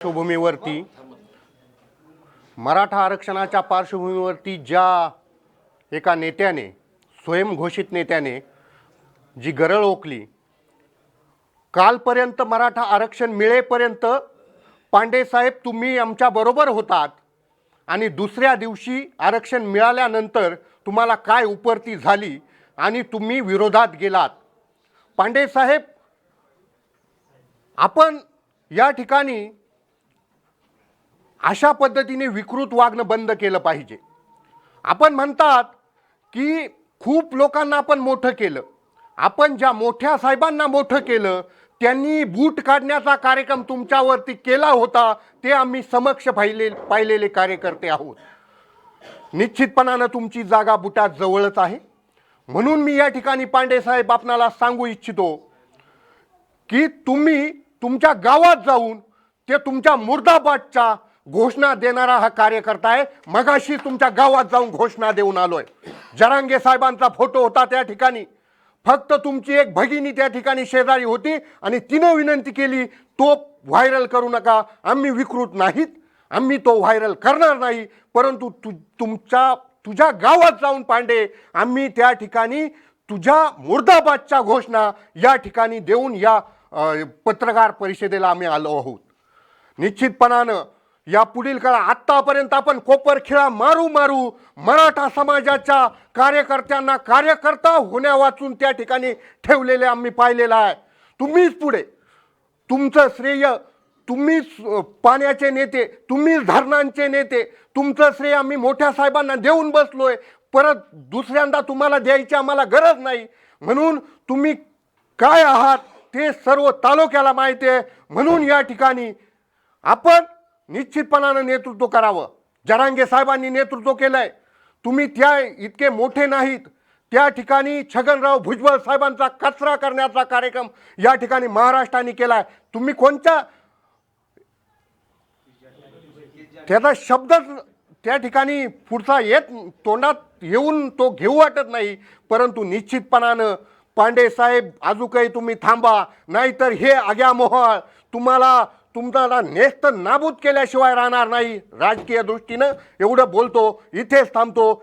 पार्श्वभूमीवरती मराठा आरक्षणाच्या पार्श्वभूमीवरती ज्या एका नेत्याने स्वयंघोषित नेत्याने जी गरळ ओकली कालपर्यंत मराठा आरक्षण मिळेपर्यंत पांडेसाहेब तुम्ही आमच्याबरोबर होतात आणि दुसऱ्या दिवशी आरक्षण मिळाल्यानंतर तुम्हाला काय उपरती झाली आणि तुम्ही विरोधात गेलात. पांडेसाहेब आपण या ठिकाणी अशा पद्धतीने विकृत वागणं बंद केलं पाहिजे. आपण म्हणतात की खूप लोकांना आपण मोठं केलं. आपण ज्या मोठ्या साहेबांना मोठं केलं त्यांनी बूट काढण्याचा कार्यक्रम तुमच्यावरती केला होता ते आम्ही समक्ष पाहिले पाहिलेले कार्यकर्ते आहोत. निश्चितपणानं तुमची जागा बुटात जवळच आहे. म्हणून मी या ठिकाणी पांडेसाहेब आपणाला सांगू इच्छितो की तुम्ही तुमच्या गावात जाऊन ते तुमच्या मुर्दाबादच्या घोषणा देणारा हा कार्यकर्ता आहे. मगाशी तुमच्या गावात जाऊन घोषणा देऊन आलोय. जरांगे साहेबांचा फोटो होता त्या ठिकाणी. फक्त तुमची एक भगिनी त्या ठिकाणी शेजारी होती आणि तिनं विनंती केली तो व्हायरल करू नका. आम्ही विकृत नाहीत. आम्ही तो व्हायरल करणार नाही. परंतु तु तुमच्या तुझ्या गावात जाऊन पांडे आम्ही त्या ठिकाणी तुझ्या मुर्दाबादच्या घोषणा या ठिकाणी देऊन या पत्रकार परिषदेला आम्ही आलो आहोत. निश्चितपणानं या पुढील काळ आत्तापर्यंत आपण कोपरखिळा मारू मारू मराठा समाजाच्या कार्यकर्त्यांना कार्यकर्ता होण्या वाचून त्या ठिकाणी ठेवलेले आम्ही पाहिलेलं आहे. तुम्हीच पुढे. तुमचं श्रेय तुम्हीच पाण्याचे नेते तुम्हीच धरणांचे नेते तुमचं श्रेय आम्ही मोठ्या साहेबांना देऊन बसलो आहे परत दुसऱ्यांदा तुम्हाला द्यायची आम्हाला गरज नाही. म्हणून तुम्ही काय आहात ते सर्व तालुक्याला माहिती आहे. म्हणून या ठिकाणी आपण निश्चितपणानं नेतृत्व करावं. जरांगे साहेबांनी नेतृत्व केलंय. तुम्ही त्या इतके मोठे नाहीत. त्या ठिकाणी छगनराव भुजबळ साहेबांचा कचरा करण्याचा कार्यक्रम या ठिकाणी महाराष्ट्राने केलाय. तुम्ही कोणत्या त्याचा शब्दच त्या ठिकाणी पुढचा येत तोंडात येऊन तो घेऊ वाटत नाही. परंतु निश्चितपणानं पांडे साहेब काही तुम्ही थांबा. नाहीतर हे आग्या मोहळ तुम्हाला तुमचा नेस्त नाबूद केल्याशिवाय राहणार नाही. राजकीय दृष्टीनं एवढं बोलतो इथेच थांबतो.